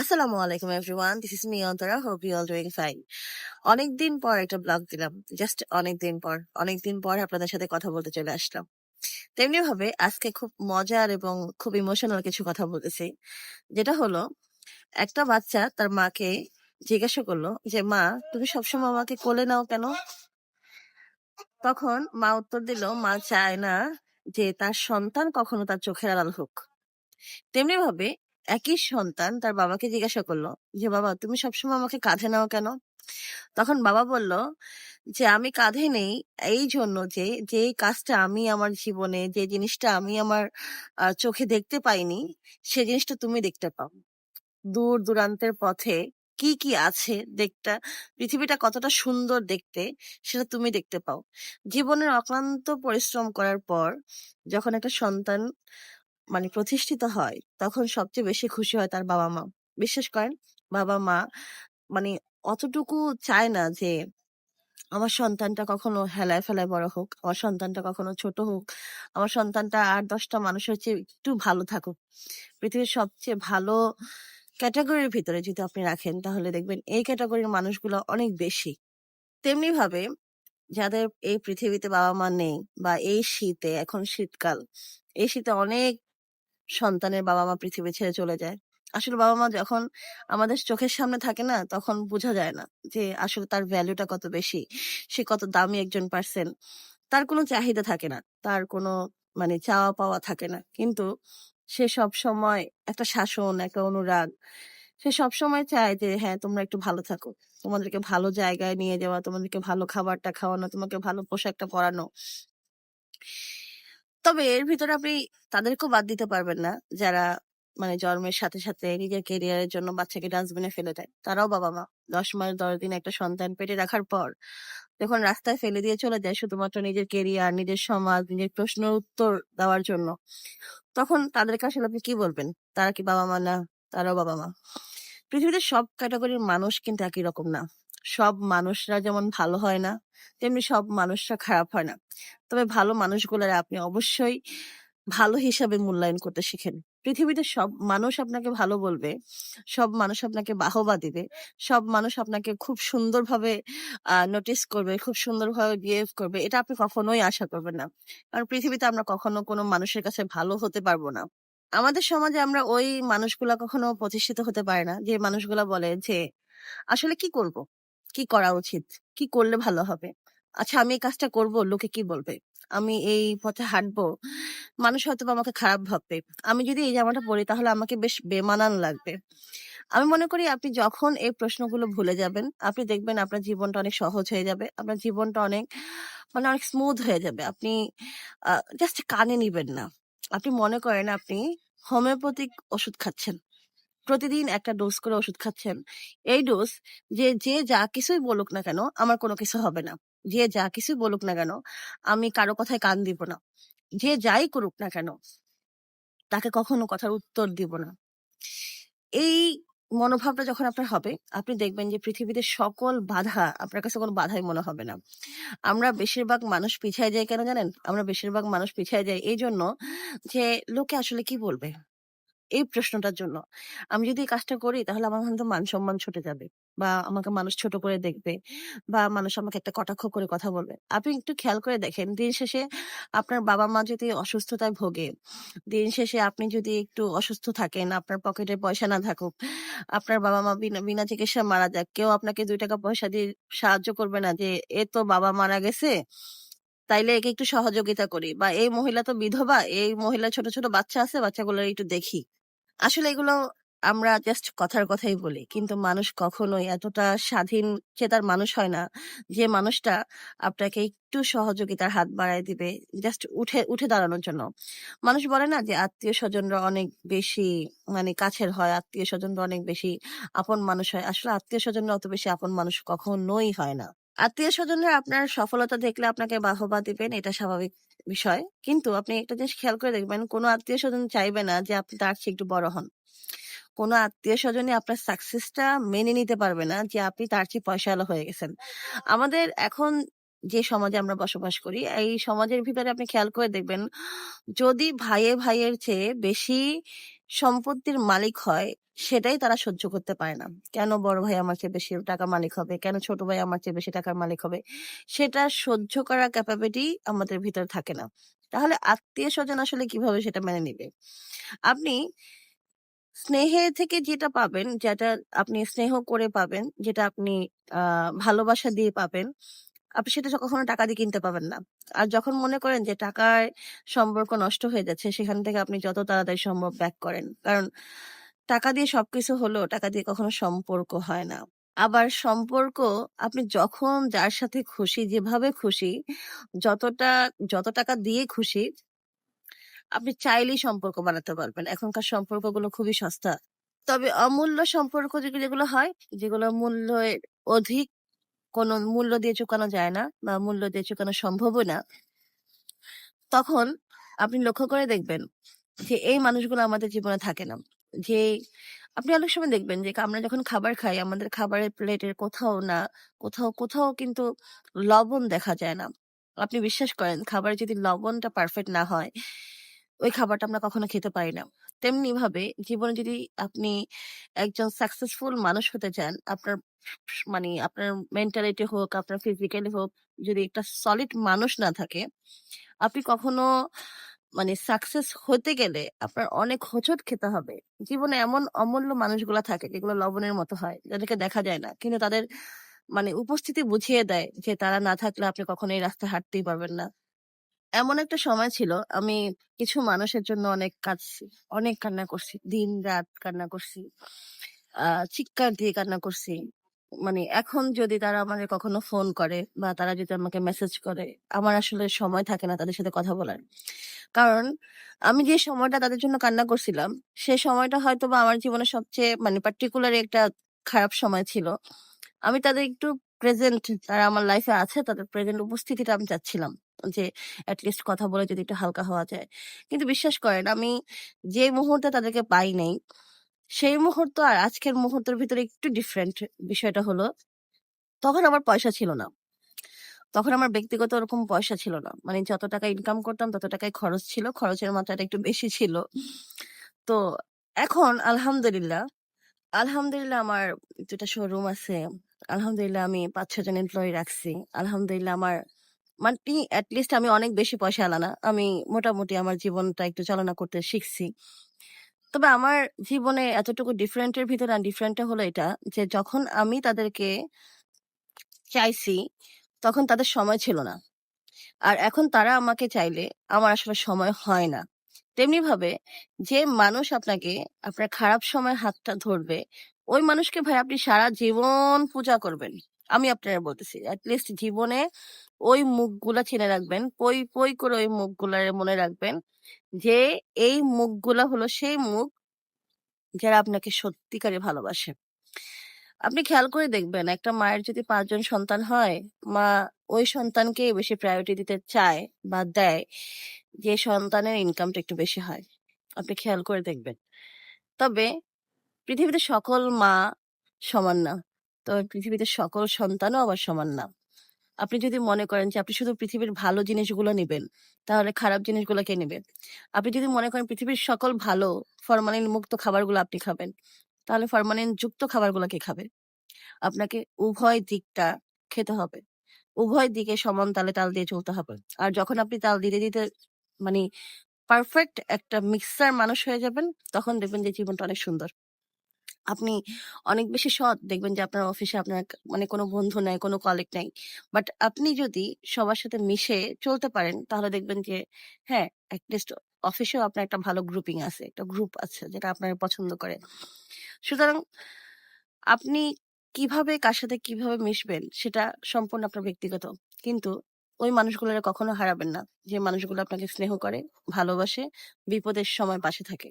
আসসালামু আলাইকুম everyone, this is me Antara, hope you all doing fine. অনেকদিন পর একটা ব্লগ দিলাম, জাস্ট অনেকদিন পর অনেকদিন পর আপনাদের সাথে কথা বলতে চলে আসলাম। তেমনি ভাবে আজকে খুব মজার এবং খুব ইমোশনাল কিছু কথা বলতেছি, যেটা হলো, একটা বাচ্চা তার মাকে জিজ্ঞাসা করল যে, মা, তুমি সবসময় আমাকে কোলে নাও কেন? তখন মা উত্তর দিল, মা চায় না যে তার সন্তান কখনো তার চোখের আড়াল হোক। তেমনি ভাবে একই সন্তান তার বাবাকে জিজ্ঞাসা করল যে, বাবা, তুমি সবসময় আমাকে কাঁধে নাও কেন? তখন বাবা বলল যে, আমি কাঁধে নেই এই জন্য যে যে কাজটা আমি আমার জীবনে, যে জিনিসটা আমি আমার চোখে দেখতে পাইনি, সে জিনিসটা তুমি দেখতে পাও। দূর দূরান্তের পথে কি কি আছে দেখতে পৃথিবীটা কতটা সুন্দর দেখতে সেটা তুমি দেখতে পাও। জীবনের অক্লান্ত পরিশ্রম করার পর যখন একটা সন্তান মানে প্রতিষ্ঠিত হয়, তখন সবচেয়ে বেশি খুশি হয় তার বাবা মা বিশ্বাস করেন বাবা মা মানে অতটুকু চায় না যে, আমার সন্তানটা কখনো হেলায় ফেলায় বড় হোক, আমার সন্তানটা কখনো ছোট হোক, আমার সন্তানটা আট দশটা মানুষের চেয়ে একটু ভালো থাকুক। পৃথিবীর সবচেয়ে ভালো ক্যাটাগরির ভিতরে যদি আপনি রাখেন, তাহলে দেখবেন এই ক্যাটাগরির মানুষগুলো অনেক বেশি। তেমনি ভাবে যাদের এই পৃথিবীতে বাবা মা নেই বা এই শীতে, এখন শীতকাল, এই শীতে অনেক সন্তানের বাবা মা পৃথিবী ছেড়ে চলে যায়। আসলে বাবা মা যখন আমাদের চোখের সামনে থাকে না, তখন বোঝা যায় না যে আসলে তার ভ্যালুটা কত বেশি, সে কত দামি একজন পার্সন তার কোনো চাহিদা থাকে না, তার কোনো মানে চাওয়া পাওয়া থাকে না। কিন্তু সে সব সময় একটা শাসন, একটা অনুরাগ, সে সব সময় চায় যে হ্যাঁ তোমরা একটু ভালো থাকো। তোমাদেরকে ভালো জায়গায় নিয়ে যাওয়া, তোমাদেরকে ভালো খাবারটা খাওয়ানো, তোমাকে ভালো পোশাকটা পরানো। তবে এর ভিতরে আপনি তাদেরকেও বাদ দিতে পারবেন না। যারা মানে জন্মের সাথে সাথে নিজের কেরিয়ারের জন্য বাচ্চাকে ডাস্টবিনে ফেলে দেয়। তারাও বাবা মা দশ মাস, দশ দিন একটা সন্তান পেটে রাখার পর যখন রাস্তায় ফেলে দিয়ে চলে যায় শুধুমাত্র নিজের কেরিয়ার নিজের সমাজ, নিজের প্রশ্নের উত্তর দেওয়ার জন্য, তখন তাদেরকে আসলে আপনি কি বলবেন? তারা কি বাবা মা না? তারাও বাবা মা পৃথিবীতে সব ক্যাটাগরির মানুষ কিন্তু একই রকম না। সব মানুষরা যেমন ভালো হয় না, তেমনি সব মানুষরা খারাপ হয় না। তবে ভালো মানুষগুলোর আপনি অবশ্যই ভালো হিসাবে মূল্যায়ন করতে শিখেন। পৃথিবীতে সব মানুষ আপনাকে ভালো বলবে, সব মানুষ আপনাকে বাহবা দিবে, সব মানুষ আপনাকে খুব সুন্দরভাবে নোটিস করবে, খুব সুন্দরভাবে বিহেভ করবে, এটা আপনি কখনোই আশা করবেন না। কারণ পৃথিবীতে আমরা কখনো কোনো মানুষের কাছে ভালো হতে পারব না। আমাদের সমাজে আমরা ওই মানুষগুলা কখনো প্রতিষ্ঠিত হতে পারে না, যে মানুষগুলা বলে যে, আসলে কি করব? কি করা উচিত? কি করলে ভালো হবে? আচ্ছা আমি এই কাজটা করব, লোকে কি বলবে? আমি এই পথে হাঁটবো, মানুষ হয়তো আমাকে খারাপ ভাববে। আমি যদি এই জামাটা পরি, তাহলে আমাকে বেশ বেমানান লাগবে। আমি মনে করি আপনি যখন এই প্রশ্নগুলো ভুলে যাবেন, আপনি দেখবেন আপনার জীবনটা অনেক সহজ হয়ে যাবে, আপনার জীবনটা অনেক মানে অনেক স্মুথ হয়ে যাবে। আপনি জাস্ট কানে নিবেন না। আপনি মনে করেন আপনি হোমিওপ্যাথিক ওষুধ খাচ্ছেন। প্রতিদিন একটা ডোজ করে ওষুধ খাচ্ছেন, এই ডোজ যে যে যা কিছুই বলুক না কেন, আমার কোনো কিছু হবে না। যে যা কিছুই বলুক না কেন, আমি কারও কথায় কান দিব না। যে যাই করুক না কেন, তাকে কখনো কথার উত্তর দিব না। এই মনোভাবটা যখন আপনার হবে, আপনি দেখবেন যে পৃথিবীতে সকল বাধা আপনার কাছে কোনো বাধাই মনে হবে না। আমরা বেশিরভাগ মানুষ পিছায় যাই কেন জানেন? আমরা বেশিরভাগ মানুষ পিছায় যাই। এই জন্য যে, লোকে আসলে কি বলবে? এই প্রশ্নটার জন্য। আমি যদি এই কাজটা করি, তাহলে আমার হয়তো মান সম্মান ছুটে যাবে বা আমাকে মানুষ ছোট করে দেখবে বা মানুষ আমাকে একটা কটাক্ষ করে কথা বলবে। আপনি একটু খেয়াল করে দেখেন, দিন শেষে আপনার বাবা মা যদি অসুস্থতায় ভোগে, দিন শেষে আপনি যদি একটু অসুস্থ থাকেন, আপনার পকেটে পয়সা না থাকুক, আপনার বাবা মা বিনা বিনা চিকিৎসা মারা যাক, কেউ আপনাকে দুই টাকা পয়সা দিয়ে সাহায্য করবে না যে, এ তো বাবা মারা গেছে, তাইলে একে একটু সহযোগিতা করি। বা, এই মহিলা তো বিধবা, এই মহিলা ছোট ছোট বাচ্চা আছে বাচ্চাগুলো একটু দেখি। আসলে এগুলো আমরা জাস্ট কথার কথাই বলি। কিন্তু মানুষ কখনোই এতটা স্বাধীন চেতার মানুষ হয় না যে মানুষটা আপনাকে একটু সহযোগিতার হাত বাড়ায় দিবে জাস্ট উঠে উঠে দাঁড়ানোর জন্য। মানুষ বলে না যে আত্মীয় স্বজনরা অনেক বেশি মানে কাছের হয়, আত্মীয় স্বজনরা অনেক বেশি আপন মানুষ হয়। আসলে আত্মীয় স্বজনরা অত বেশি আপন মানুষ কখনোই হয় না। আত্মীয় স্বজনরা আপনার সফলতা দেখলে আপনাকে বাহবা দিবেন, এটা স্বাভাবিক বিষয়। কিন্তু আপনি একটা জিনিস খেয়াল করে দেখবেন, কোনো আত্মীয় স্বজন চাইবে না যে আপনি তার চেয়ে একটু বড় হন। কোনো আত্মীয় স্বজনই আপনার সাকসেসটা মেনে নিতে পারবে না যে আপনি তার চেয়ে পয়সাওয়ালা হয়ে গেছেন। আমাদের এখন যে সমাজে আমরা বসবাস করি, এই সমাজের ভিতরে আপনি খেয়াল করে দেখবেন, যদি ভাইয়ে ভাইয়ের চেয়ে বেশি সম্পত্তির মালিক হয় সেটাই তারা সহ্য করতে পারে না। কেন বড় ভাই আমার চেয়ে বেশি টাকার মালিক হবে? কেন ছোট ভাই আমার চেয়ে বেশি টাকার মালিক হবে? সেটা সহ্য করার ক্যাপাবিলিটি আমাদের ভিতরে থাকে না। তাহলে আত্মীয় স্বজন আসলে কীভাবে সেটা মেনে নিবে? আপনি স্নেহে থেকে যেটা পাবেন, যেটা আপনি স্নেহ করে পাবেন, যেটা আপনি ভালোবাসা দিয়ে পাবেন, আপনি সেটা কখনো টাকা দিয়ে কিনতে পাবেন না। আর যখন মনে করেন যে টাকায় সম্পর্ক নষ্ট হয়ে যাচ্ছে, সেখান থেকে আপনি যত তাড়াতাড়ি সম্ভব ব্যাক করেন। কারণ টাকা দিয়ে সবকিছু হলেও টাকা দিয়ে কখনো সম্পর্ক হয় না। আবার সম্পর্ক আপনি যখন যার সাথে খুশি, যেভাবে খুশি, যতটা যত টাকা দিয়ে খুশি আপনি চাইলেই সম্পর্ক বানাতে পারবেন। এখনকার সম্পর্কগুলো খুবই সস্তা। তবে অমূল্য সম্পর্ক যেগু যেগুলো হয়, যেগুলো মূল্যের অধিক কোনো মূল্য দিয়ে চুকানো যায় না বা মূল্য দিয়ে চুকানো সম্ভবও না তখন আপনি লক্ষ্য করে দেখবেন যে এই মানুষগুলো আমাদের জীবনে থাকে না। যে আপনি অনেক সময় দেখবেন যে আমরা যখন খাবার খাই আমাদের খাবারের প্লেটের কোথাও না কোথাও, কোথাও কিন্তু লবণ দেখা যায় না। আপনি বিশ্বাস করেন খাবারে যদি লবণটা পারফেক্ট না হয়, ওই খাবারটা আমরা কখনো খেতে পারি না। তেমনিভাবে জীবনে যদি আপনি একজন সাকসেসফুল মানুষ হতে চান, আপনার মানে আপনার মেন্টালিটি হোক, আপনার ফিজিক্যালি হোক, যদি একটা সলিড মানুষ না থাকে, আপনি কখনো মানে সাকসেস হতে গেলে আপনার অনেক হোঁচট খেতে হবে। জীবনে এমন অমূল্য মানুষগুলা থাকে যেগুলো লবণের মতো হয়, যাদেরকে দেখা যায় না। কিন্তু তাদের মানে উপস্থিতি বুঝিয়ে দেয় যে তারা না থাকলে আপনি কখনো এই রাস্তায় হাঁটতেই পারবেন না। এমন একটা সময় ছিল আমি কিছু মানুষের জন্য অনেক কাঁদছি, অনেক কান্না করছি। দিন-রাত কান্না করছি। আ চিৎকার দিয়ে কান্না করছি। মানে এখন যদি তারা আমাকে কখনো ফোন করে বা তারা যদি আমাকে মেসেজ করে, আমার আসলে সময় থাকে না তাদের সাথে কথা বলার। কারণ আমি যে সময়টা তাদের জন্য কান্না করছিলাম, সে সময়টা হয়তো বা আমার জীবনে সবচেয়ে মানে পার্টিকুলার একটা খারাপ সময় ছিল। আমি তাদের একটু প্রেজেন্ট তারা আমার লাইফে আছে, তাদের প্রেজেন্ট উপস্থিতিটা আমি চাচ্ছিলাম। যে এট লিস্ট কথা বলে যদি একটু হালকা হওয়া যায়। কিন্তু বিশ্বাস করেন আমি যে মুহূর্তে তাদেরকে পাই নাই, সেই মুহূর্ত আর আজকের মুহূর্তের ভিতরে একটু ডিফারেন্ট বিষয়টা হলো, তখন আমার পয়সা ছিল না। তখন আমার ব্যক্তিগত ওরকম পয়সা ছিল না। মানে যত টাকা ইনকাম করতাম তত টাকাই খরচ ছিল। খরচের মাত্রাটা একটু বেশি ছিল। তো এখন আলহামদুলিল্লাহ, আলহামদুলিল্লাহ আমার দুটা শোরুম আছে। আলহামদুলিল্লাহ আমি ৫-৬ জন এমপ্লয়ি রাখছি। আলহামদুলিল্লাহ আমার মানি এট লিস্ট আমি অনেক বেশি পয়সাওয়ালা না। আমি মোটামুটি আমার জীবনটা একটু চালনা করতে শিখছি। তবে আমার জীবনে এতটুকু ডিফারেন্ট এর ভিতরে ডিফারেন্ট টা হলো এটা যে যখন আমি তাদেরকে চাইছি, তখন তাদের সময় ছিল না। আর এখন তারা আমাকে চাইলে আমার আসলে সময় হয় না। তেমনি ভাবে যে মানুষ আপনাকে আপনার খারাপ সময় হাতটা ধরবে, ওই মানুষকে ভাই আপনি সারা জীবন পূজা করবেন। আমি আপনারা বলতেছি। এট লিস্ট জীবনে ওই মুখগুলা চিনে রাখবেন। পই, পই করে ওই মুখগুলারে মনে রাখবেন যে এই মুখগুলা হলো সেই মুখ যারা আপনাকে সত্যিকারে ভালোবাসে। আপনি খেয়াল করে দেখবেন একটা মায়ের যদি পাঁচজন সন্তান হয়, মা ওই সন্তানকেই বেশি প্রায়োরিটি দিতে চায় বা দেয়, যে সন্তানের ইনকামটা একটু বেশি হয়। আপনি খেয়াল করে দেখবেন। তবে পৃথিবীতে সকল মা সমান না। তবে পৃথিবীতে সকল সন্তানও আবার সমান না। আপনি যদি মনে করেন যে আপনি শুধু পৃথিবীর ভালো জিনিসগুলো নিবেন, তাহলে খারাপ জিনিসগুলো কে নিবে? আপনি যদি মনে করেন পৃথিবীর সকল ভালো ফরমালিন মুক্ত খাবারগুলো আপনি খাবেন, তাহলে ফরমালিন যুক্ত খাবারগুলো কে খাবে? আপনাকে উভয় দিকটা খেতে হবে। উভয় দিকে সমান তালে তাল দিয়ে চলতে হবে। আর যখন আপনি তাল দিতে, দিতে মানে পারফেক্ট একটা মিক্সার মানুষ হয়ে যাবেন, তখন দেখবেন যে জীবনটা অনেক সুন্দর। আপনি অনেক বেশি সৎ, দেখবেন যে আপনার অফিসে আপনার মানে কোনো বন্ধু নাই, কোনো কলিগ নাই। বাট আপনি যদি সবার সাথে মিশে চলতে পারেন, তাহলে দেখবেন যে হ্যাঁ, এট লিস্ট অফিসেও আপনার একটা ভালো গ্রুপিং আছে। একটা গ্রুপ আছে যেটা আপনার পছন্দ করে। সুতরাং আপনি কীভাবে কার সাথে কীভাবে মিশবেন সেটা সম্পূর্ণ আপনার ব্যক্তিগত। কিন্তু ওই মানুষগুলোরে কখনো হারাবেন না। যে মানুষগুলো আপনাকে স্নেহ করে, ভালোবাসে, বিপদের সময় পাশে থাকে।